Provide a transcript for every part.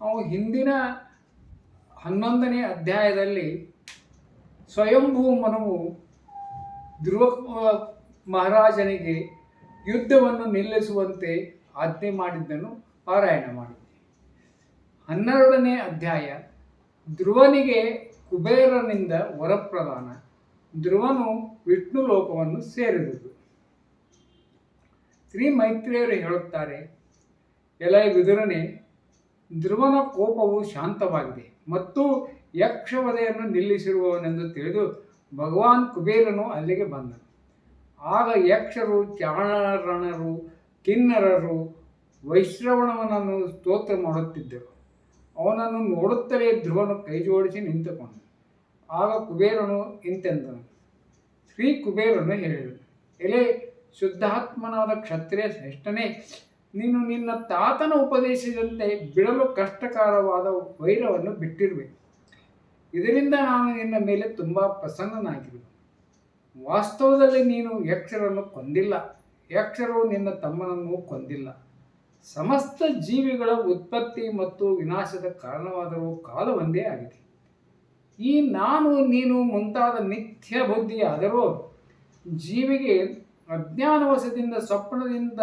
ನಾವು ಹಿಂದಿನ ಹನ್ನೊಂದನೇ ಅಧ್ಯಾಯದಲ್ಲಿ ಸ್ವಯಂಭೂ ಮನವು ಧ್ರುವ ಮಹಾರಾಜನಿಗೆ ಯುದ್ಧವನ್ನು ನಿಲ್ಲಿಸುವಂತೆ ಆಜ್ಞೆ ಮಾಡಿದ್ದನ್ನು ಪಾರಾಯಣ ಮಾಡಿದ್ದೆ ಹನ್ನೆರಡನೇ ಅಧ್ಯಾಯ, ಧ್ರುವನಿಗೆ ಕುಬೇರನಿಂದ ವರಪ್ರದಾನ ಧ್ರುವನು ವಿಷ್ಣು ಲೋಕವನ್ನು ಸೇರಿದುದು ಶ್ರೀ ಮೈತ್ರಿಯರು ಹೇಳುತ್ತಾರೆ, ಎಲೈ ವಿದುರನೆ ಧ್ರುವನ ಕೋಪವು ಶಾಂತವಾಗಿದೆ. ಮತ್ತು ಯಕ್ಷವಧೆಯನ್ನು ನಿಲ್ಲಿಸಿರುವವನೆಂದು ತಿಳಿದು ಭಗವಾನ್ ಕುಬೇರನು ಅಲ್ಲಿಗೆ ಬಂದನು. ಆಗ ಯಕ್ಷರು ಚಾಣರಣರು ಕಿನ್ನರರು ವೈಶ್ರವಣವನನ್ನು ಸ್ತೋತ್ರ ಮಾಡುತ್ತಿದ್ದರು. ಅವನನ್ನು ನೋಡುತ್ತಲೇ ಧ್ರುವನು ಕೈಜೋಡಿಸಿ ನಿಂತುಕೊಂಡನು. ಆಗ ಕುಬೇರನು ಇಂತೆಂದನು. ಶ್ರೀ ಕುಬೇರನು ಹೇಳಿದನು, ಎಲೆ, ಶುದ್ಧಾತ್ಮನಾದ ಕ್ಷತ್ರಿಯ ಶ್ರೇಷ್ಠನೇ ನೀನು ನಿನ್ನ ತಾತನ ಉಪದೇಶದಂತೆ ಬಿಡಲು ಕಷ್ಟಕರವಾದ ವೈರವನ್ನು ಬಿಟ್ಟಿರುವೆ. ಇದರಿಂದ ನಾನು ನಿನ್ನ ಮೇಲೆ ತುಂಬ ಪ್ರಸನ್ನನಾಗಿರುವೆ. ವಾಸ್ತವದಲ್ಲಿ ನೀನು ಯಕ್ಷರನ್ನು ಕೊಂದಿಲ್ಲ. ಯಕ್ಷರು ನಿನ್ನ ತಮ್ಮನನ್ನು ಕೊಂದಿಲ್ಲ. ಸಮಸ್ತ ಜೀವಿಗಳ ಉತ್ಪತ್ತಿ ಮತ್ತು ವಿನಾಶದ ಕಾರಣವಾದರೂ ಕಾಲ ಒಂದೇ ಆಗಿದೆ. ಈ ನಾನು ನೀನು ಮುಂತಾದ ನಿತ್ಯ ಬುದ್ಧಿಯಾದರೂ ಜೀವಿಗೆ ಅಜ್ಞಾನವಶದಿಂದ ಸ್ವಪ್ನದಿಂದ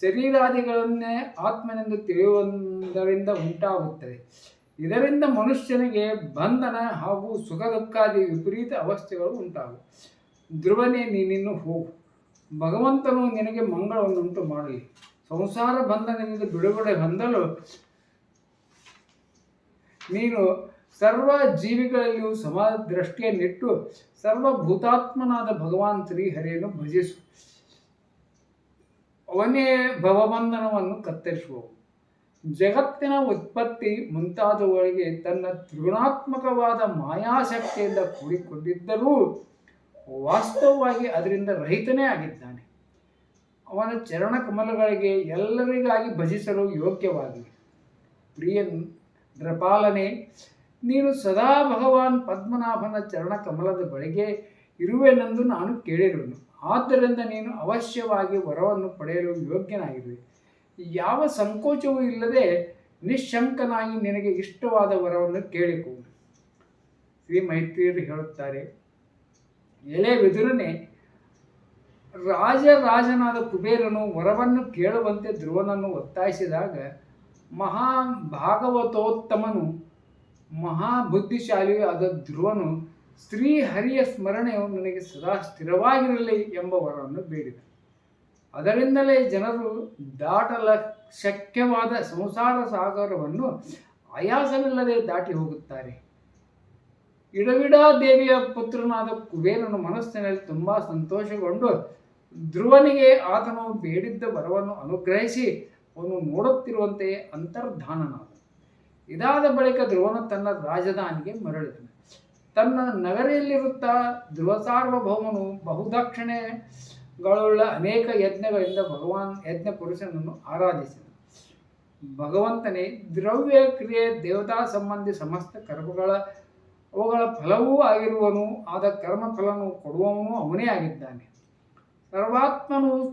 ಶರೀರಾದಿಗಳನ್ನೇ ಆತ್ಮನೆಂದು ತಿಳಿಯುವುದರಿಂದ ಉಂಟಾಗುತ್ತದೆ. ಇದರಿಂದ ಮನುಷ್ಯನಿಗೆ ಬಂಧನ ಹಾಗೂ ಸುಖ ದುಃಖಾದಿ ವಿಪರೀತ ಅವಸ್ಥೆಗಳು ಉಂಟಾಗುವ. ಧ್ರುವನೇ ನೀನಿನ್ನು ಹೋಗು. ಭಗವಂತನು ನಿನಗೆ ಮಂಗಳವನ್ನುಂಟು ಮಾಡಲಿ. ಸಂಸಾರ ಬಂಧನದಿಂದ ಬಿಡುಗಡೆ ಹೊಂದಲು ನೀನು ಸರ್ವ ಜೀವಿಗಳಲ್ಲಿಯೂ ಸಮ ದೃಷ್ಟಿಯನ್ನಿಟ್ಟು ಸರ್ವಭೂತಾತ್ಮನಾದ ಭಗವಾನ್ ಶ್ರೀಹರಿಯನ್ನು ಭಜಿಸು. ಅವನೇ ಭವಬಂಧನವನ್ನು ಕತ್ತರಿಸುವವು ಜಗತ್ತಿನ ಉತ್ಪತ್ತಿ ಮುಂತಾದವುಗಳಿಗೆ ತನ್ನ ತ್ರಿಗುಣಾತ್ಮಕವಾದ ಮಾಯಾಶಕ್ತಿಯಿಂದ ಕೂಡಿಕೊಂಡಿದ್ದರೂ ವಾಸ್ತವವಾಗಿ ಅದರಿಂದ ರಹಿತನೇ ಆಗಿದ್ದಾನೆ. ಅವನ ಚರಣ ಕಮಲಗಳಿಗೆ ಎಲ್ಲರಿಗಾಗಿ ಭಜಿಸಲು ಯೋಗ್ಯವಾಗಿವೆ ಪ್ರಿಯ ನೃಪಾಲನೆ, ನೀನು ಸದಾ ಭಗವಾನ್ ಪದ್ಮನಾಭನ ಚರಣ ಕಮಲದ ಬಳಿಗೆ ಇರುವೆನೆಂದು ನಾನು ಕೇಳಿರುವೆನು. ಆದ್ದರಿಂದ ನೀನು ಅವಶ್ಯವಾಗಿ ವರವನ್ನು ಪಡೆಯಲು ಯೋಗ್ಯನಾಗಿರುವೆ ಯಾವ ಸಂಕೋಚವೂ ಇಲ್ಲದೆ ನಿಶಂಕನಾಗಿ ನಿನಗೆ ಇಷ್ಟವಾದ ವರವನ್ನು ಕೇಳಿಕೊ. ಶ್ರೀ ಮೈತ್ರಿಯರು ಹೇಳುತ್ತಾರೆ ಎಲೆ ವಿದುರನೆ ರಾಜರಾಜನಾದ ಕುಬೇರನು ವರವನ್ನು ಕೇಳುವಂತೆ ಧ್ರುವನನ್ನು ಒತ್ತಾಯಿಸಿದಾಗ ಮಹಾ ಭಾಗವತೋತ್ತಮನು ಮಹಾಬುದ್ಧಿಶಾಲಿಯೂ ಆದ ಧ್ರುವನು ಶ್ರೀ ಹರಿಯ ಸ್ಮರಣೆಯು ನನಗೆ ಸದಾ ಸ್ಥಿರವಾಗಿರಲಿ ಎಂಬ ವರವನ್ನು ಬೇಡಿದೆ. ಅದರಿಂದಲೇ ಜನರು ದಾಟಲ ಶಕ್ಯವಾದ ಸಂಸಾರ ಸಾಗರವನ್ನು ಆಯಾಸವಿಲ್ಲದೆ ದಾಟಿ ಹೋಗುತ್ತಾರೆ. ಇಡವಿಡಾ ದೇವಿಯ ಪುತ್ರನಾದ ಕುಬೇರನು ಮನಸ್ಸಿನಲ್ಲಿ ತುಂಬ ಸಂತೋಷಗೊಂಡು ಧ್ರುವನಿಗೆ ಆತನು ಬೇಡಿದ್ದ ವರವನ್ನು ಅನುಗ್ರಹಿಸಿ ಅವನು ನೋಡುತ್ತಿರುವಂತೆಯೇ ಅಂತರ್ಧಾನನಾದ. ಇದಾದ ಬಳಿಕ ಧ್ರುವನು ತನ್ನ ರಾಜಧಾನಿಗೆ ಮರಳಿದನು. ತನ್ನ ನಗರಿಯಲ್ಲಿರುತ್ತಾ ಧ್ರುವ ಸಾರ್ವಭೌಮನು ಬಹುದಕ್ಷಿಣೆಗಳುಳ್ಳ ಅನೇಕ ಯಜ್ಞಗಳಿಂದ ಭಗವಾನ್ ಯಜ್ಞ ಪುರುಷನನ್ನು ಆರಾಧಿಸಿದನು. ಭಗವಂತನೇ ದ್ರವ್ಯ ಕ್ರಿಯೆ ದೇವತಾ ಸಂಬಂಧಿ ಸಮಸ್ತ ಕರ್ಮಗಳ ಅವುಗಳ ಫಲವೂ ಆಗಿರುವನು, ಆದ ಕರ್ಮಫಲನು ಕೊಡುವವನು ಅವನೇ ಆಗಿದ್ದಾನೆ. ಸರ್ವಾತ್ಮನು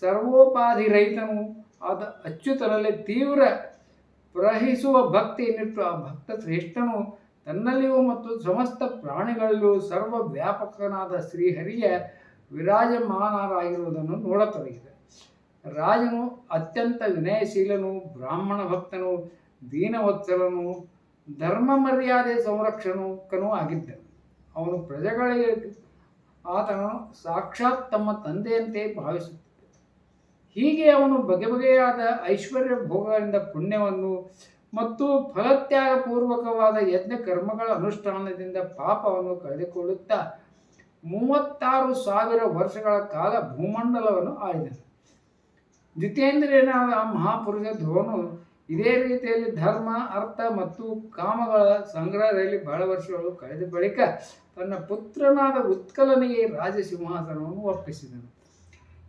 ಸರ್ವೋಪಾಧಿ ರಹಿತನು, ಆದ ಅಚ್ಯುತನಲ್ಲಿ ತೀವ್ರ ಪ್ರಹಿಸುವ ಭಕ್ತಿ ಏನಿಟ್ಟು ಆ ಭಕ್ತ ಶ್ರೇಷ್ಠನು ತನ್ನಲ್ಲಿಯೂ ಮತ್ತು ಸಮಸ್ತ ಪ್ರಾಣಿಗಳಲ್ಲೂ ಸರ್ವ ವ್ಯಾಪಕನಾದ ಶ್ರೀಹರಿಯ ವಿರಾಜಮಾನರಾಗಿರುವುದನ್ನು ನೋಡತೊಡಗಿದೆ. ರಾಜನು ಅತ್ಯಂತ ವಿನಯಶೀಲನು, ಬ್ರಾಹ್ಮಣ ಭಕ್ತನು, ದೀನವತ್ಸಲನು, ಧರ್ಮ ಮರ್ಯಾದೆ ಸಂರಕ್ಷಣಕನೂ ಆಗಿದ್ದನು. ಅವನು ಪ್ರಜೆಗಳಿಗೆ ಆತನು ಸಾಕ್ಷಾತ್ ತಮ್ಮ ತಂದೆಯಂತೆ ಭಾವಿಸುತ್ತಿದ್ದ ಹೀಗೆ ಅವನು ಬಗೆ ಬಗೆಯಾದ ಐಶ್ವರ್ಯ ಭೋಗಗಳಿಂದ ಪುಣ್ಯವನ್ನು ಮತ್ತು ಫಲತ್ಯಾಗ ಪೂರ್ವಕವಾದ ಯಜ್ಞ ಕರ್ಮಗಳ ಅನುಷ್ಠಾನದಿಂದ ಪಾಪವನ್ನು ಕಳೆದುಕೊಳ್ಳುತ್ತಾ ಮೂವತ್ತಾರು ಸಾವಿರ ವರ್ಷಗಳ ಕಾಲ ಭೂಮಂಡಲವನ್ನು ಆಳಿದನು. ಜಿತೇಂದ್ರಿಯನಾದ ಆ ಮಹಾಪುರುಷ ಧೋನು ಇದೇ ರೀತಿಯಲ್ಲಿ ಧರ್ಮ, ಅರ್ಥ ಮತ್ತು ಕಾಮಗಳ ಸಂಗ್ರಹದಲ್ಲಿ ಬಹಳ ವರ್ಷಗಳು ಕಳೆದ ಬಳಿಕ ತನ್ನ ಪುತ್ರನಾದ ಉತ್ಕಲನಿಗೆ ರಾಜ ಸಿಂಹಾಸನವನ್ನು ಒಪ್ಪಿಸಿದನು.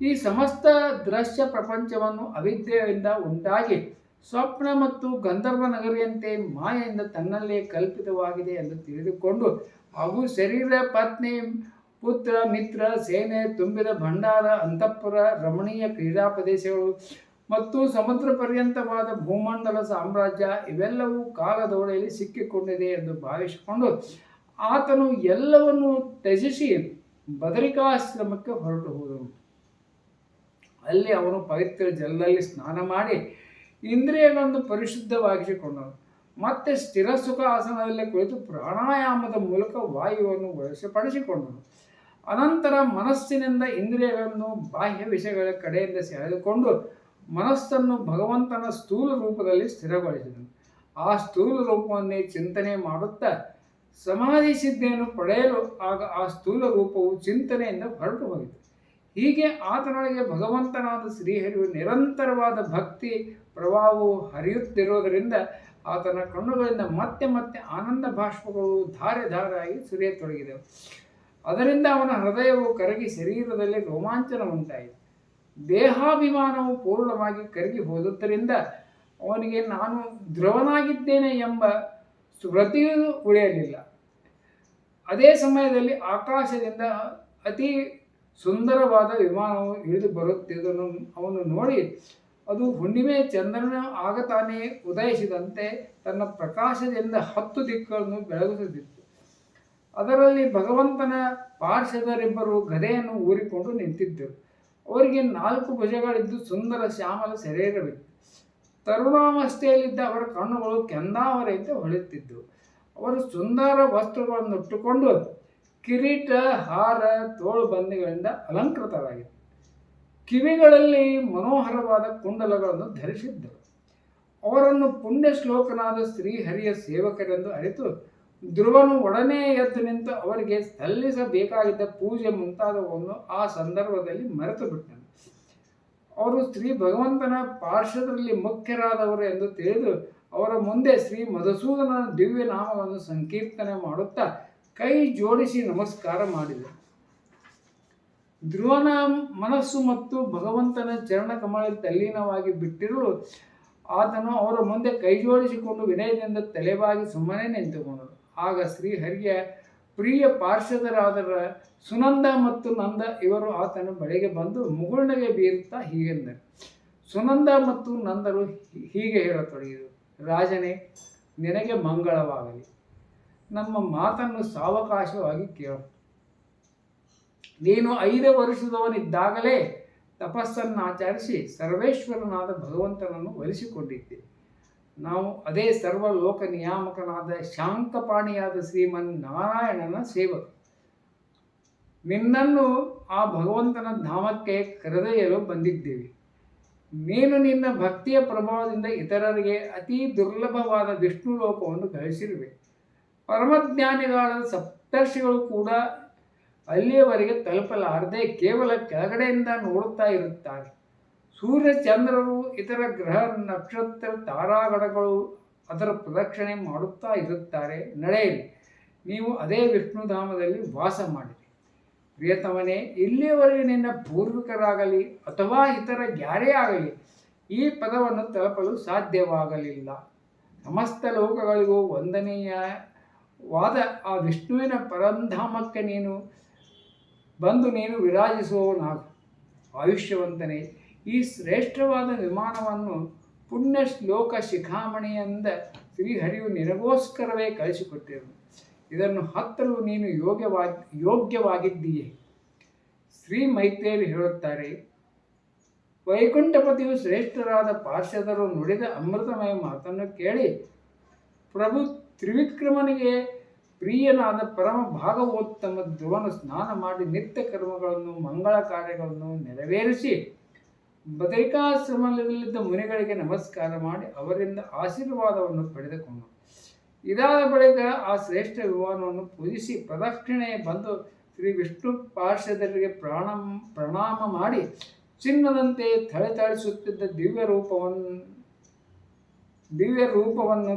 ಈ ಸಮಸ್ತ ದೃಶ್ಯ ಪ್ರಪಂಚವನ್ನು ಅವಿದ್ಯೆಯಿಂದ ಉಂಟಾಗಿ ಸ್ವಪ್ನ ಮತ್ತು ಗಂಧರ್ವ ನಗರಿಯಂತೆ ಮಾಯೆಯಿಂದ ತನ್ನಲ್ಲೇ ಕಲ್ಪಿತವಾಗಿದೆ ಎಂದು ತಿಳಿದುಕೊಂಡು ಅವು ಶರೀರ, ಪತ್ನಿ, ಪುತ್ರ, ಮಿತ್ರ, ಸೇನೆ, ತುಂಬಿದ ಭಂಡಾರ, ಅಂತಃಪುರ, ರಮಣೀಯ ಕ್ರೀಡಾ ಪ್ರದೇಶಗಳು ಮತ್ತು ಸಮುದ್ರ ಪರ್ಯಂತವಾದ ಭೂಮಂಡಲ ಸಾಮ್ರಾಜ್ಯ ಇವೆಲ್ಲವೂ ಕಾಲದೊಳೆಯಲ್ಲಿ ಸಿಕ್ಕಿಕೊಂಡಿದೆ ಎಂದು ಭಾವಿಸಿಕೊಂಡು ಆತನು ಎಲ್ಲವನ್ನು ತ್ಯಜಿಸಿ ಬದರಿಕಾಶ್ರಮಕ್ಕೆ ಹೊರಟು ಹೋದನು. ಅಲ್ಲಿ ಅವನು ಪವಿತ್ರ ಜಲದಲ್ಲಿ ಸ್ನಾನ ಮಾಡಿ ಇಂದ್ರಿಯಗಳನ್ನು ಪರಿಶುದ್ಧವಾಗಿಸಿಕೊಂಡನು. ಮತ್ತೆ ಸ್ಥಿರ ಸುಖ ಆಸನದಲ್ಲಿ ಕುಳಿತು ಪ್ರಾಣಾಯಾಮದ ಮೂಲಕ ವಾಯುವನ್ನು ವಶಪಡಿಸಿಕೊಂಡನು. ಅನಂತರ ಮನಸ್ಸಿನಿಂದ ಇಂದ್ರಿಯಗಳನ್ನು ಬಾಹ್ಯ ವಿಷಯಗಳ ಕಡೆಯಿಂದ ಸೆಳೆದುಕೊಂಡು ಮನಸ್ಸನ್ನು ಭಗವಂತನ ಸ್ಥೂಲ ರೂಪದಲ್ಲಿ ಸ್ಥಿರಗೊಳಿಸಿದನು. ಆ ಸ್ಥೂಲ ರೂಪವನ್ನೇ ಚಿಂತನೆ ಮಾಡುತ್ತಾ ಸಮಾಧಿ ಸಿದ್ಧಿಯನ್ನು ಪಡೆಯಲು ಆಗ ಆ ಸ್ಥೂಲ ರೂಪವು ಚಿಂತನೆಯಿಂದ ಹೊರಟು ಹೋಯಿತು. ಹೀಗೆ ಆತನೊಳಗೆ ಭಗವಂತನಾದ ಶ್ರೀಹರಿಯು ನಿರಂತರವಾದ ಭಕ್ತಿ ಪ್ರವಾಹವು ಹರಿಯುತ್ತಿರುವುದರಿಂದ ಆತನ ಕಣ್ಣುಗಳಿಂದ ಮತ್ತೆ ಮತ್ತೆ ಆನಂದ ಭಾಷ್ಪಗಳು ಧಾರೆ ಧಾರಾಗಿ ಸುರಿಯತೊಡಗಿದವು ಅದರಿಂದ ಅವನ ಹೃದಯವು ಕರಗಿ ಶರೀರದಲ್ಲಿ ರೋಮಾಂಚನ ಉಂಟಾಯಿತು. ದೇಹಾಭಿಮಾನವು ಪೂರ್ಣವಾಗಿ ಕರಗಿ ಹೋದುದರಿಂದ ಅವನಿಗೆ ನಾನು ಧ್ರುವನಾಗಿದ್ದೇನೆ ಎಂಬ ಸ್ಮೃತಿಯೂ ಉಳಿಯಲಿಲ್ಲ. ಅದೇ ಸಮಯದಲ್ಲಿ ಆಕಾಶದಿಂದ ಅತಿ ಸುಂದರವಾದ ವಿಮಾನವು ಇಳಿದು ಬರುತ್ತಿದ್ದನ್ನು ಅವನು ನೋಡಿ ಅದು ಹುಣ್ಣಿಮೆ ಚಂದ್ರನ ಆಗ ತಾನೇ ಉದಯಿಸಿದಂತೆ ತನ್ನ ಪ್ರಕಾಶದಿಂದ ಹತ್ತು ದಿಕ್ಕುಗಳನ್ನು ಬೆಳಗಿಸುತ್ತಿತ್ತು. ಅದರಲ್ಲಿ ಭಗವಂತನ ಪಾರ್ಶ್ವದರಿಬ್ಬರು ಗದೆಯನ್ನು ಊರಿಕೊಂಡು ನಿಂತಿದ್ದರು. ಅವರಿಗೆ ನಾಲ್ಕು ಭುಜಗಳಿದ್ದು ಸುಂದರ ಶ್ಯಾಮಲ ಶರೀರವಿತ್ತು. ತರುಣಾವಸ್ಥೆಯಲ್ಲಿದ್ದ ಅವರ ಕಣ್ಣುಗಳು ಕೆಂದಾವರೆಯಂತೆ ಹೊಳೆಯುತ್ತಿದ್ದವು. ಅವರು ಸುಂದರ ವಸ್ತ್ರಗಳನ್ನು ಉಟ್ಟುಕೊಂಡು ಕಿರೀಟ, ಹಾರ, ತೋಳು ಬಂದಿಗಳಿಂದ ಅಲಂಕೃತರಾಗಿತ್ತು ಕಿವಿಗಳಲ್ಲಿ ಮನೋಹರವಾದ ಕುಂಡಲಗಳನ್ನು ಧರಿಸಿದ್ದರು. ಅವರನ್ನು ಪುಣ್ಯ ಶ್ಲೋಕನಾದ ಶ್ರೀಹರಿಯ ಸೇವಕರೆಂದು ಅರಿತು ಧ್ರುವನು ಒಡನೆ ಎದ್ದು ನಿಂತು ಅವರಿಗೆ ಸಲ್ಲಿಸಬೇಕಾಗಿದ್ದ ಪೂಜೆ ಮುಂತಾದವನ್ನು ಆ ಸಂದರ್ಭದಲ್ಲಿ ಮರೆತು ಬಿಟ್ಟನು. ಅವರು ಶ್ರೀ ಭಗವಂತನ ಪಾರ್ಶ್ವದಲ್ಲಿ ಮುಖ್ಯರಾದವರು ಎಂದು ತಿಳಿದು ಅವರ ಮುಂದೆ ಶ್ರೀ ಮಧುಸೂದನ ದಿವ್ಯ ನಾಮವನ್ನು ಸಂಕೀರ್ತನೆ ಮಾಡುತ್ತಾ ಕೈ ಜೋಡಿಸಿ ನಮಸ್ಕಾರ ಮಾಡಿದರು. ಧ್ರುವನ ಮನಸ್ಸು ಮತ್ತು ಭಗವಂತನ ಚರಣ ಕಮಲದಲ್ಲಿ ತಲ್ಲೀನವಾಗಿ ಬಿಟ್ಟಿರಲು ಆತನು ಅವರ ಮುಂದೆ ಕೈಜೋಡಿಸಿಕೊಂಡು ವಿನಯದಿಂದ ತಲೆಬಾಗಿ ಸುಮ್ಮನೆ ನಿಂತುಕೊಂಡರು ಆಗ ಶ್ರೀಹರಿಯ ಪ್ರಿಯ ಪಾರ್ಷದರಾದರ ಸುನಂದ ಮತ್ತು ನಂದ ಇವರು ಆತನ ಬಳಿಗೆ ಬಂದು ಮುಗುಳ್ನಗೆ ಬೀರುತ್ತಾ ಹೀಗೆಂದರು. ಸುನಂದ ಮತ್ತು ನಂದರು ಹೀಗೆ ಹೇಳತೊಡಗಿದರು. ರಾಜನೇ, ನಿನಗೆ ಮಂಗಳವಾಗಲಿ. ನಮ್ಮ ಮಾತನ್ನು ಸಾವಕಾಶವಾಗಿ ಕೇಳು. ನೀನು ಐದು ವರ್ಷದವನಿದ್ದಾಗಲೇ ತಪಸ್ಸನ್ನು ಆಚರಿಸಿ ಸರ್ವೇಶ್ವರನಾದ ಭಗವಂತನನ್ನು ಒಲಿಸಿಕೊಂಡಿದ್ದೆ. ನಾವು ಅದೇ ಸರ್ವ ಲೋಕ ನಿಯಾಮಕನಾದ ಶಾಂತಪಾಣಿಯಾದ ಶ್ರೀಮನ್ ನಾರಾಯಣನ ಸೇವಕ. ನಿನ್ನನ್ನು ಆ ಭಗವಂತನ ಧಾಮಕ್ಕೆ ಕರೆದೊಯ್ಯಲು ಬಂದಿದ್ದೇವೆ. ನೀನು ನಿನ್ನ ಭಕ್ತಿಯ ಪ್ರಭಾವದಿಂದ ಇತರರಿಗೆ ಅತಿ ದುರ್ಲಭವಾದ ವಿಷ್ಣು ಲೋಕವನ್ನು ಗಳಿಸಿರುವೆ. ಪರಮಜ್ಞಾನಿಗಳಾದ ಸಪ್ತರ್ಷಿಗಳು ಕೂಡ ಅಲ್ಲಿಯವರೆಗೆ ತಲುಪಲಾರದೆ ಕೇವಲ ಕೆಳಗಡೆಯಿಂದ ನೋಡುತ್ತಾ ಇರುತ್ತಾರೆ ಸೂರ್ಯ ಚಂದ್ರರು ಇತರ ಗ್ರಹ ನಕ್ಷತ್ರ ತಾರಾಗಣಗಳು ಅದರ ಪ್ರದಕ್ಷಿಣೆ ಮಾಡುತ್ತಾ ಇರುತ್ತಾರೆ. ನಡೆಯಲಿ, ನೀವು ಅದೇ ವಿಷ್ಣುಧಾಮದಲ್ಲಿ ವಾಸ ಮಾಡಿರಿ ಪ್ರಿಯತಮನೇ, ಇಲ್ಲಿಯವರೆಗೆ ನಿನ್ನ ಪೂರ್ವಿಕರಾಗಲಿ ಅಥವಾ ಇತರ ಯಾರೇ ಆಗಲಿ, ಈ ಪದವನ್ನು ತಲುಪಲು ಸಾಧ್ಯವಾಗಲಿಲ್ಲ. ಸಮಸ್ತ ಲೋಕಗಳಿಗೂ ವಂದನೀಯ ವಾದ, ಆ ವಿಷ್ಣುವಿನ ಪರಂಧಾಮಕ್ಕೆ ನೀನು ಬಂದು ನೀನು ವಿರಾಜಿಸುವವನಾಗು ಆಯುಷ್ಯವಂತನೇ, ಈ ಶ್ರೇಷ್ಠವಾದ ವಿಮಾನವನ್ನು ಪುಣ್ಯ ಶ್ಲೋಕ ಶಿಖಾಮಣಿಯಿಂದ ಶ್ರೀಹರಿಯು ನಿನಗೋಸ್ಕರವೇ ಕಳಿಸಿಕೊಟ್ಟಿರು ಇದನ್ನು ಹತ್ತಲು ನೀನು ಯೋಗ್ಯವಾಗಿ, ಯೋಗ್ಯವಾಗಿದ್ದೀಯೆ. ಶ್ರೀ ಮೈತ್ರಿಯಲ್ಲಿ ಹೇಳುತ್ತಾರೆ, ವೈಕುಂಠಪತಿಯು ಶ್ರೇಷ್ಠರಾದ ಪಾರ್ಷದರು ನುಡಿದ ಅಮೃತಮಯ ಮಾತನ್ನು ಕೇಳಿ ಪ್ರಭು ತ್ರಿವಿಕ್ರಮನಿಗೆ ಪ್ರಿಯನಾದ ಪರಮ ಭಾಗವೋತ್ತಮ ಧ್ರುವನು ಸ್ನಾನ ಮಾಡಿ ನಿತ್ಯ ಕರ್ಮಗಳನ್ನು, ಮಂಗಳ ಕಾರ್ಯಗಳನ್ನು ನೆರವೇರಿಸಿ ಬದರಿಕಾಶ್ರಮದಲ್ಲಿದ್ದ ಮುನಿಗಳಿಗೆ ನಮಸ್ಕಾರ ಮಾಡಿ ಅವರಿಂದ ಆಶೀರ್ವಾದವನ್ನು ಪಡೆದುಕೊಂಡು ಇದಾದ ಬಳಿಕ ಆ ಶ್ರೇಷ್ಠ ವಿಮಾನವನ್ನು ಪೂಜಿಸಿ ಪ್ರದಕ್ಷಿಣೆ ಬಂದು ಶ್ರೀ ವಿಷ್ಣು ಪಾರ್ಷದರಿಗೆ ಪ್ರಾಣ, ಪ್ರಣಾಮ ಮಾಡಿ ಚಿನ್ನದಂತೆ ಥಳಥಳಿಸುತ್ತಿದ್ದ ದಿವ್ಯ ರೂಪವನ್ನು ದಿವ್ಯ ರೂಪವನ್ನು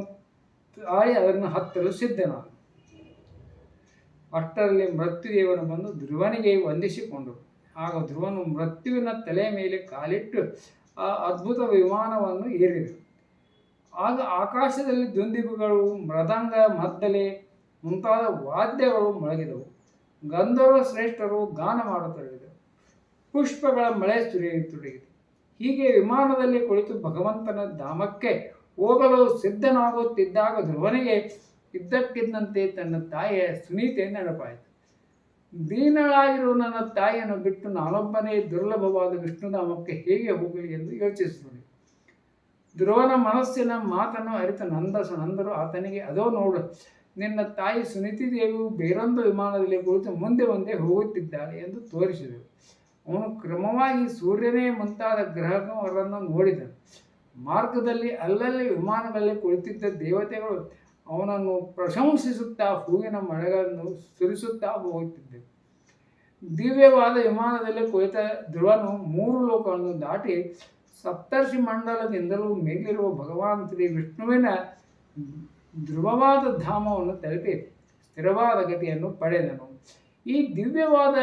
ತಾಳಿ ಅದನ್ನು ಹತ್ತಲು ಸಿದ್ಧನಾದ ಅಷ್ಟರಲ್ಲಿ ಮೃತ್ಯುದೇವನು ಬಂದು ಧ್ರುವನಿಗೆ ವಂದಿಸಿಕೊಂಡು, ಆಗ ಧ್ರುವನು ಮೃತ್ಯುವಿನ ತಲೆ ಮೇಲೆ ಕಾಲಿಟ್ಟು ಆ ಅದ್ಭುತ ವಿಮಾನವನ್ನು ಏರಿದರು ಆಗ ಆಕಾಶದಲ್ಲಿ ದುಂದಿಗುಗಳು ಮೃದಂಗ ಮದ್ದಲೆ ಮುಂತಾದ ವಾದ್ಯಗಳು ಮೊಳಗಿದವು. ಗಂಧರ್ವ ಶ್ರೇಷ್ಠರು ಗಾನ ಮಾಡತೊಡಗಿದರು ಪುಷ್ಪಗಳ ಮಳೆ ಸುರಿಯತೊಡಗಿತು ಹೀಗೆ ವಿಮಾನದಲ್ಲಿ ಕುಳಿತು ಭಗವಂತನ ಧಾಮಕ್ಕೆ ಹೋಗಲು ಸಿದ್ಧನಾಗುತ್ತಿದ್ದಾಗ ಧ್ರುವನಿಗೆ ಇದ್ದಕ್ಕಿದ್ದಂತೆ ತನ್ನ ತಾಯಿಯ ಸುನೀತೆ ನೆನಪಾಯಿತು. ದೀನಳಾಗಿರುವ ನನ್ನ ತಾಯಿಯನ್ನು ಬಿಟ್ಟು ನಾನೊಬ್ಬನೇ ದುರ್ಲಭವಾದ ವಿಷ್ಣುಧಾಮಕ್ಕೆ ಹೇಗೆ ಹೋಗಲಿ ಎಂದು ಯೋಚಿಸಿದನು ಧ್ರುವನ ಮನಸ್ಸಿನ ಮಾತನ್ನು ಅರಿತ ನಂದಸ ನಂದರು, ಆತನಿಗೆ ಅದೋ ನೋಡು, ನಿನ್ನ ತಾಯಿ ಸುನೀತಿ ದೇವಿಯು ಬೇರೊಂದು ವಿಮಾನದಲ್ಲಿ ಕುಳಿತು ಮುಂದೆ ಮುಂದೆ ಹೋಗುತ್ತಿದ್ದಾಳೆ ಎಂದು ತೋರಿಸಿದರು ಅವನು ಕ್ರಮವಾಗಿ ಸೂರ್ಯನೇ ಮುಂತಾದ ಗ್ರಹವರನ್ನು ನೋಡಿದನು. ಮಾರ್ಗದಲ್ಲಿ ಅಲ್ಲಲ್ಲಿ ವಿಮಾನಗಳಲ್ಲಿ ಕುಳಿತಿದ್ದ ದೇವತೆಗಳು ಅವನನ್ನು ಪ್ರಶಂಸಿಸುತ್ತಾ, ಹೂವಿನ ಮಳೆಗಳನ್ನು ಸುರಿಸುತ್ತಾ ಹೋಗುತ್ತಿದ್ದೆ. ದಿವ್ಯವಾದ ವಿಮಾನದಲ್ಲಿ ಕುಳಿತ ಧ್ರುವನು ಮೂರು ಲೋಕವನ್ನು ದಾಟಿ ಸಪ್ತರ್ಷಿ ಮಂಡಲದಿಂದಲೂ ಮೇಲಿರುವ ಭಗವಾನ್ ಶ್ರೀ ವಿಷ್ಣುವಿನ ಧ್ರುವವಾದ ಧಾಮವನ್ನು ತಲುಪಿ ಸ್ಥಿರವಾದ ಗತಿಯನ್ನು ಪಡೆದನು. ಈ ದಿವ್ಯವಾದ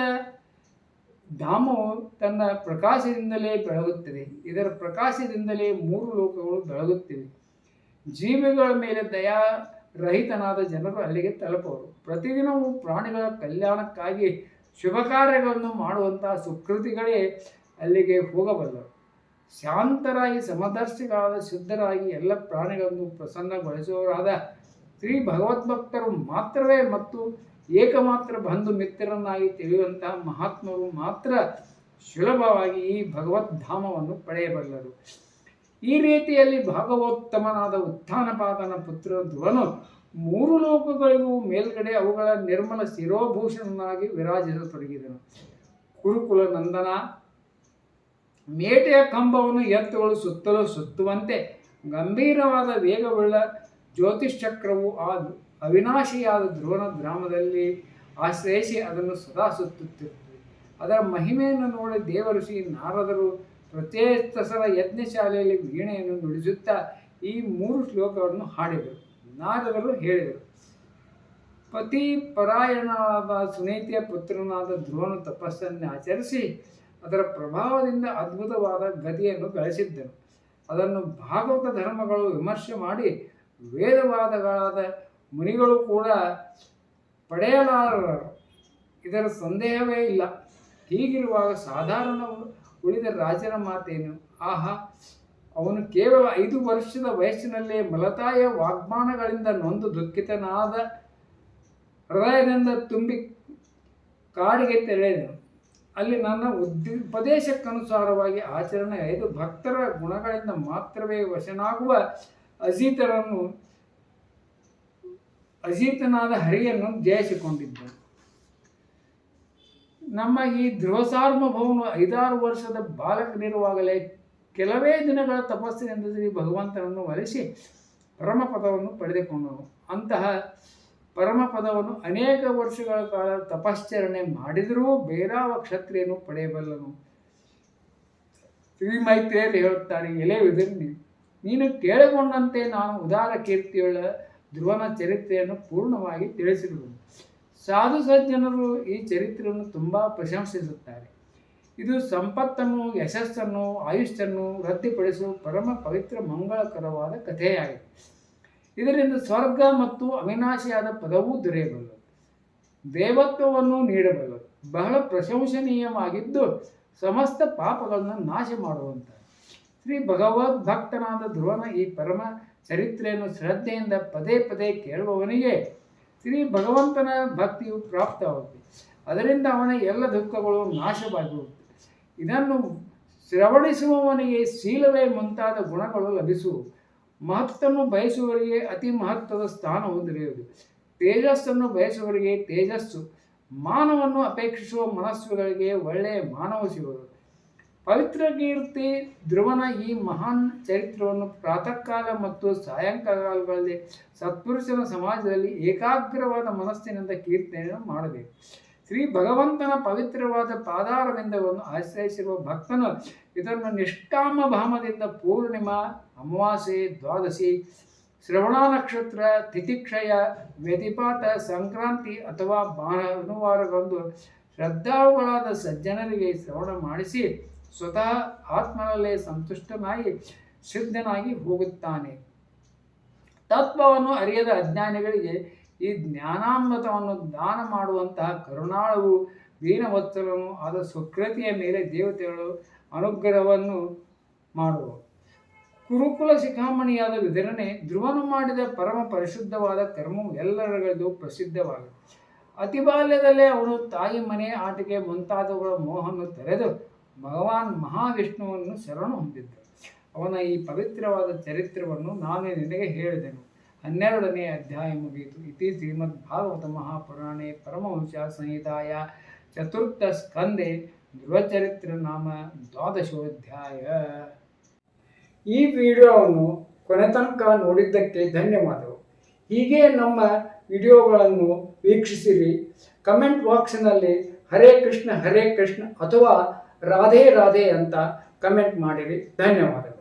ಧಾಮವು ತನ್ನ ಪ್ರಕಾಶದಿಂದಲೇ ಬೆಳಗುತ್ತದೆ. ಇದರ ಪ್ರಕಾಶದಿಂದಲೇ ಮೂರು ಲೋಕಗಳು ಬೆಳಗುತ್ತಿವೆ. ಜೀವಿಗಳ ಮೇಲೆ ದಯಾ ರಹಿತನಾದ ಜನರು ಅಲ್ಲಿಗೆ ತಲುಪುವರು. ಪ್ರತಿದಿನವೂ ಪ್ರಾಣಿಗಳ ಕಲ್ಯಾಣಕ್ಕಾಗಿ ಶುಭ ಕಾರ್ಯಗಳನ್ನು ಮಾಡುವಂತಹ ಸುಕೃತಿಗಳೇ ಅಲ್ಲಿಗೆ ಹೋಗಬಲ್ಲರು. ಶಾಂತರಾಗಿ, ಸಮದರ್ಶಿಗಳಾದ, ಶುದ್ಧರಾಗಿ ಎಲ್ಲ ಪ್ರಾಣಿಗಳನ್ನು ಪ್ರಸನ್ನಗೊಳಿಸುವವರಾದ ಶ್ರೀ ಭಗವದ್ಭಕ್ತರು ಮಾತ್ರವೇ ಮತ್ತು ಏಕಮಾತ್ರ ಬಂಧು ಮಿತ್ರರನ್ನಾಗಿ ತಿಳಿಯುವಂತಹ ಮಹಾತ್ಮರು ಮಾತ್ರ ಸುಲಭವಾಗಿ ಈ ಭಗವದ್ಧಾಮವನ್ನು ಪಡೆಯಬಲ್ಲರು. ಈ ರೀತಿಯಲ್ಲಿ ಭಾಗವೋತ್ತಮನಾದ ಉತ್ಥಾನಪಾದನ ಪುತ್ರ ಧ್ರುವನು ಮೂರು ಲೋಕಗಳಿಗೂ ಮೇಲ್ಗಡೆ ಅವುಗಳ ನಿರ್ಮಲ ಶಿರೋಭೂಷಣನಾಗಿ ವಿರಾಜಿಸತೊಡಗಿದನು ಕುರುಕುಲ ನಂದನ, ಮೇಟೆಯ ಕಂಬವನ್ನು ಎತ್ತುಗಳು ಸುತ್ತಲೂ ಸುತ್ತುವಂತೆ ಗಂಭೀರವಾದ ವೇಗವುಳ್ಳ ಜ್ಯೋತಿಷ್ಚಕ್ರವು ಆ ಅವಿನಾಶಿಯಾದ ಧ್ರುವನ ಗ್ರಾಮದಲ್ಲಿ ಆಶ್ರಯಿಸಿ ಅದನ್ನು ಸದಾ ಸುತ್ತುತ್ತಿರುತ್ತದೆ ಅದರ ಮಹಿಮೆಯನ್ನು ನೋಡಿ ದೇವಋಷಿ ನಾರದರು ಪ್ರತ್ಯೇಕಸರ ಯಜ್ಞಶಾಲೆಯಲ್ಲಿ ವೀಣೆಯನ್ನು ನುಡಿಸುತ್ತಾ ಈ ಮೂರು ಶ್ಲೋಕಗಳನ್ನು ಹಾಡಿದರು. ನಾರದರು ಹೇಳಿದರು, ಪತಿ ಪರಾಯಣನಾದ ಸುನೀತಿಯ ಪುತ್ರನಾದ ಧ್ರುವನು ತಪಸ್ಸನ್ನು ಆಚರಿಸಿ, ಅದರ ಪ್ರಭಾವದಿಂದ ಅದ್ಭುತವಾದ ಗತಿಯನ್ನು ಗಳಿಸಿದ್ದನು. ಅದನ್ನು ಭಾಗವತ ಧರ್ಮಗಳು ವಿಮರ್ಶೆ ಮಾಡಿ ವೇದವಾದಗಳಾದ ಮುನಿಗಳು ಕೂಡ ಪಡೆಯಲಾರರು. ಇದರ ಸಂದೇಹವೇ ಇಲ್ಲ. ಹೀಗಿರುವಾಗ ಸಾಧಾರಣ ಉಳಿದ ರಾಜನ ಮಾತೇನು? ಆಹಾ, ಅವನು ಕೇವಲ ಐದು ವರ್ಷದ ವಯಸ್ಸಿನಲ್ಲೇ ಮಲತಾಯ ವಾಗ್ಮಾನಗಳಿಂದ ನೊಂದು ದುಃಖಿತನಾದ ಹೃದಯದಿಂದ ತುಂಬಿ ಕಾಡಿಗೆ ತೆರಳಿದನು. ಅಲ್ಲಿ ನನ್ನ ಉದ್ದಿ ಉಪದೇಶಕ್ಕನುಸಾರವಾಗಿ ಆಚರಣೆ ಐದು ಭಕ್ತರ ಗುಣಗಳಿಂದ ಮಾತ್ರವೇ ವಶನಾಗುವ ಅಜೀತರನ್ನು, ಅಜೀತನಾದ ಹರಿಯನ್ನು ಜಯಿಸಿಕೊಂಡಿದ್ದನು. ನಮ್ಮ ಈ ಧ್ರುವ ಭವನು ಐದಾರು ವರ್ಷದ ಬಾಲಕನಿರುವಾಗಲೇ ಕೆಲವೇ ದಿನಗಳ ತಪಸ್ಸಿನಿಂದ ಶ್ರೀ ಭಗವಂತನನ್ನು ಒಲಿಸಿ ಪರಮಪದವನ್ನು ಪಡೆದುಕೊಂಡನು. ಅಂತಹ ಪರಮಪದವನ್ನು ಅನೇಕ ವರ್ಷಗಳ ಕಾಲ ತಪಶ್ಚರಣೆ ಮಾಡಿದರೂ ಬೇರಾವ ಕ್ಷತ್ರಿಯನು ಪಡೆಯಬಲ್ಲನು. ಶ್ರೀ ಮೈತ್ರಿಯಲ್ಲಿ ಹೇಳುತ್ತಾರೆ, ಎಲೆ ವಿಧಿ ನೀನು ಕೇಳಿಕೊಂಡಂತೆ ನಾನು ಉದಾರ ಕೀರ್ತಿಯುಳ್ಳ ಧ್ರುವನ ಚರಿತ್ರೆಯನ್ನು ಪೂರ್ಣವಾಗಿ ತಿಳಿಸಿರುವುದು ಸಾಧು ಸಜ್ಜನರು ಈ ಚರಿತ್ರೆಯನ್ನು ತುಂಬ ಪ್ರಶಂಸಿಸುತ್ತಾರೆ. ಇದು ಸಂಪತ್ತನ್ನು, ಯಶಸ್ಸನ್ನು, ಆಯುಷ್ಯನ್ನು ರದ್ದುಪಡಿಸುವ ಪರಮ ಪವಿತ್ರ ಮಂಗಳಕರವಾದ ಕಥೆಯಾಗಿದೆ. ಇದರಿಂದ ಸ್ವರ್ಗ ಮತ್ತು ಅವಿನಾಶಿಯಾದ ಪದವೂ ದೊರೆಯಬಲ್ಲದು. ದೇವತ್ವವನ್ನು ನೀಡಬಲ್ಲದು. ಬಹಳ ಪ್ರಶಂಸನೀಯವಾಗಿದ್ದು ಸಮಸ್ತ ಪಾಪಗಳನ್ನು ನಾಶ ಮಾಡುವಂಥ ಶ್ರೀ ಭಗವದ್ ಭಕ್ತನಾದ ಧ್ರುವನ ಈ ಪರಮ ಚರಿತ್ರೆಯನ್ನು ಶ್ರದ್ಧೆಯಿಂದ ಪದೇ ಪದೇ ಕೇಳುವವನಿಗೆ ಶ್ರೀ ಭಗವಂತನ ಭಕ್ತಿಯು ಪ್ರಾಪ್ತವಾಗುತ್ತದೆ ಅದರಿಂದ ಅವನ ಎಲ್ಲ ದುಃಖಗಳು ನಾಶವಾಗಿರುತ್ತದೆ ಇದನ್ನು ಶ್ರವಣಿಸುವವನಿಗೆ ಶೀಲವೇ ಮುಂತಾದ ಗುಣಗಳು ಲಭಿಸುವು. ಮಹತ್ತನ್ನು ಬಯಸುವವರಿಗೆ ಅತಿ ಮಹತ್ವದ ಸ್ಥಾನವು ದೊರೆಯುವುದು. ತೇಜಸ್ಸನ್ನು ಬಯಸುವವರಿಗೆ ತೇಜಸ್ಸು. ಮಾನವನ್ನು ಅಪೇಕ್ಷಿಸುವ ಮನಸ್ಸುಗಳಿಗೆ ಒಳ್ಳೆಯ ಮಾನವ ಸಿಗುವುದು ಪವಿತ್ರ ಕೀರ್ತಿ ಧ್ರುವನ ಈ ಮಹಾನ್ ಚರಿತ್ರವನ್ನು ಪ್ರಾತಃ ಕಾಲ ಮತ್ತು ಸಾಯಂಕಾಲಗಳಲ್ಲಿ ಸತ್ಪುರುಷನ ಸಮಾಜದಲ್ಲಿ ಏಕಾಗ್ರವಾದ ಮನಸ್ಸಿನಿಂದ ಕೀರ್ತನೆಯನ್ನು ಮಾಡಬೇಕು. ಶ್ರೀ ಭಗವಂತನ ಪವಿತ್ರವಾದ ಪಾದಾರವಿಂದವನ್ನು ಆಶ್ರಯಿಸಿರುವ ಭಕ್ತನು ಇದನ್ನು ನಿಷ್ಕಾಮ ಭಾಮದಿಂದ ಪೂರ್ಣಿಮಾ, ಅಮಾವಾಸ್ಯೆ, ದ್ವಾದಶಿ, ಶ್ರವಣ ನಕ್ಷತ್ರ, ತಿಥಿಕ್ಷಯ, ವ್ಯತಿಪಾತ, ಸಂಕ್ರಾಂತಿ ಅಥವಾ ಭಾನುವಾರಗೊಂದು ಶ್ರದ್ಧಾಳುಗಳಾದ ಸಜ್ಜನರಿಗೆ ಶ್ರವಣ ಮಾಡಿಸಿ ಸ್ವತಃ ಆತ್ಮನಲ್ಲೇ ಸಂತುಷ್ಟನಾಗಿ ಸಿದ್ಧನಾಗಿ ಹೋಗುತ್ತಾನೆ. ತತ್ವವನ್ನು ಅರಿಯದ ಅಜ್ಞಾನಿಗಳಿಗೆ ಈ ಜ್ಞಾನಾಮೃತವನ್ನು ದಾನ ಮಾಡುವಂತಹ ಕರುಣಾಳವು ದೀನವತ್ಸಲನು ಆದ ಸುಕೃತಿಯ ಮೇಲೆ ದೇವತೆಗಳು ಅನುಗ್ರಹವನ್ನು ಮಾಡುವ. ಕುರುಕುಲ ಶಿಖಾಮಣಿಯಾದ ವಿದರಣೆ ಧ್ರುವನು ಮಾಡಿದ ಪರಮ ಪರಿಶುದ್ಧವಾದ ಕರ್ಮವು ಎಲ್ಲರಿಗೂ ಪ್ರಸಿದ್ಧವಾಗಿದೆ. ಅತಿ ಬಾಲ್ಯದಲ್ಲೇ ಅವನು ತಾಯಿ ಮನೆ ಆಟಿಕೆ ಮುಂತಾದವುಗಳ ಮೋಹವನ್ನು ತೊರೆದು ಭಗವಾನ್ ಮಹಾವಿಷ್ಣುವನ್ನು ಶರಣ ಹೊಂದಿದ್ದ ಅವನ ಈ ಪವಿತ್ರವಾದ ಚರಿತ್ರವನ್ನು ನಾನು ನಿನಗೆ ಹೇಳಿದೆನು. ಹನ್ನೆರಡನೇ ಅಧ್ಯಾಯ ಮುಗಿಯಿತು. ಇತಿ ಶ್ರೀಮದ್ ಭಾಗವತ ಮಹಾಪುರಾಣೆ ಪರಮವಂಶ ಸಂಹಿತಾಯ ಚತುರ್ಥ ಸ್ಕಂದೆ ಧ್ರುವಚರಿತ್ರ ನಾಮ ದ್ವಾದಶೋಧ್ಯಾಯ. ಈ ವಿಡಿಯೋವನ್ನು ಕೊನೆ ತನಕ ನೋಡಿದ್ದಕ್ಕೆ ಧನ್ಯವಾದಗಳು. ಹೀಗೆ ನಮ್ಮ ವಿಡಿಯೋಗಳನ್ನು ವೀಕ್ಷಿಸಿರಿ. ಕಮೆಂಟ್ ಬಾಕ್ಸ್ನಲ್ಲಿ ಹರೇ ಕೃಷ್ಣ ಹರೇ ಕೃಷ್ಣ ಅಥವಾ ರಾಧೆ ರಾಧೇ ಅಂತ ಕಮೆಂಟ್ ಮಾಡಿರಿ. ಧನ್ಯವಾದಗಳು.